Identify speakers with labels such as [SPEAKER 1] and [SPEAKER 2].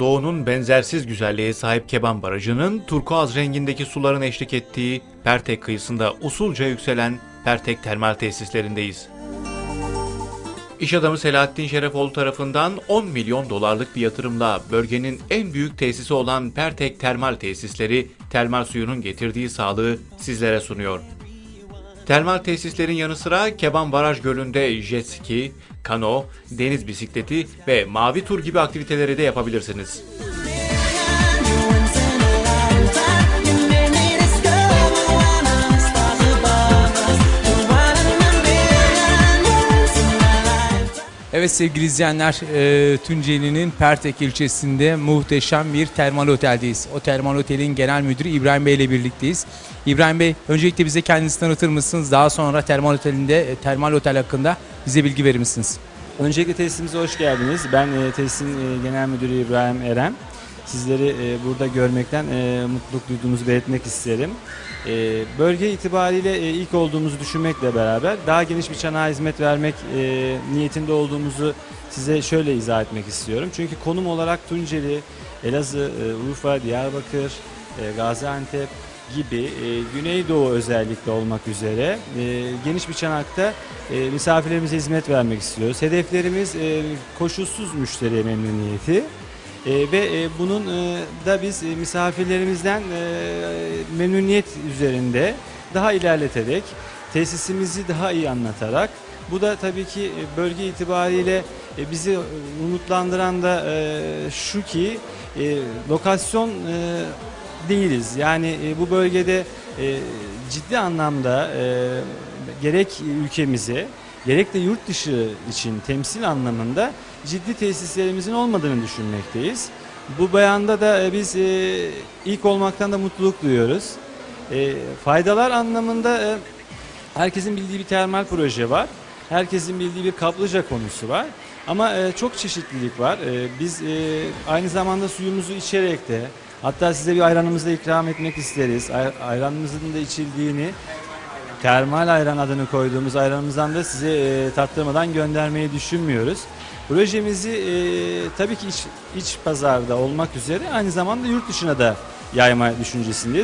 [SPEAKER 1] Doğu'nun benzersiz güzelliğe sahip Keban Barajı'nın turkuaz rengindeki suların eşlik ettiği Pertek kıyısında usulca yükselen Pertek termal tesislerindeyiz. İş adamı Selahattin Şerefoğlu tarafından 10 milyon dolarlık bir yatırımla bölgenin en büyük tesisi olan Pertek Termal Tesisleri termal suyunun getirdiği sağlığı sizlere sunuyor. Termal tesislerin yanı sıra Keban Baraj Gölü'nde jet ski, kano, deniz bisikleti ve mavi tur gibi aktiviteleri de yapabilirsiniz.
[SPEAKER 2] Evet sevgili izleyenler, e, Tunceli'nin Pertek ilçesinde muhteşem bir termal oteldeyiz. O termal otelin genel müdürü İbrahim Bey ile birlikteyiz. İbrahim Bey, öncelikle bize kendinizi tanıtır mısınız? Daha sonra termal otelinde, e, termal otel hakkında bize bilgi verir misiniz?
[SPEAKER 3] Öncelikle tesisimize hoş geldiniz. Ben e, tesisin e, genel müdürü İbrahim Eren. Sizleri e, burada görmekten e, mutluluk duyduğumuzu belirtmek isterim. E, bölge itibariyle e, ilk olduğumuzu düşünmekle beraber daha geniş bir çanağa hizmet vermek e, niyetinde olduğumuzu size şöyle izah etmek istiyorum. Çünkü konum olarak Tunceli, Elazığ, e, Urfa, Diyarbakır, e, Gaziantep gibi e, Güneydoğu özellikle olmak üzere e, geniş bir çanakta e, misafirlerimize hizmet vermek istiyoruz. Hedeflerimiz e, koşulsuz müşteri memnuniyeti. E, ve e, bunun e, da biz e, misafirlerimizden e, memnuniyet üzerinde daha ilerleterek tesisimizi daha iyi anlatarak bu da tabii ki e, bölge itibariyle e, bizi umutlandıran da e, şu ki lokasyon değiliz. Yani bu bölgede ciddi anlamda gerek ülkemize gerek de yurt dışı için temsil anlamında ciddi tesislerimizin olmadığını düşünmekteyiz. Bu beyanda da e, biz e, ilk olmaktan da mutluluk duyuyoruz. E, faydalar anlamında herkesin bildiği bir termal proje var. Herkesin bildiği bir kaplıca konusu var. Ama e, çok çeşitlilik var. E, biz e, aynı zamanda suyumuzu içerek de hatta size bir ayranımızı da ikram etmek isteriz. Ay- ayranımızın da içildiğini termal ayran adını koyduğumuz ayranımızdan da size e, tattırmadan göndermeyi düşünmüyoruz. Projemizi e, tabii ki iç, iç pazarda olmak üzere aynı zamanda yurt dışına da yayma düşüncesindeyiz.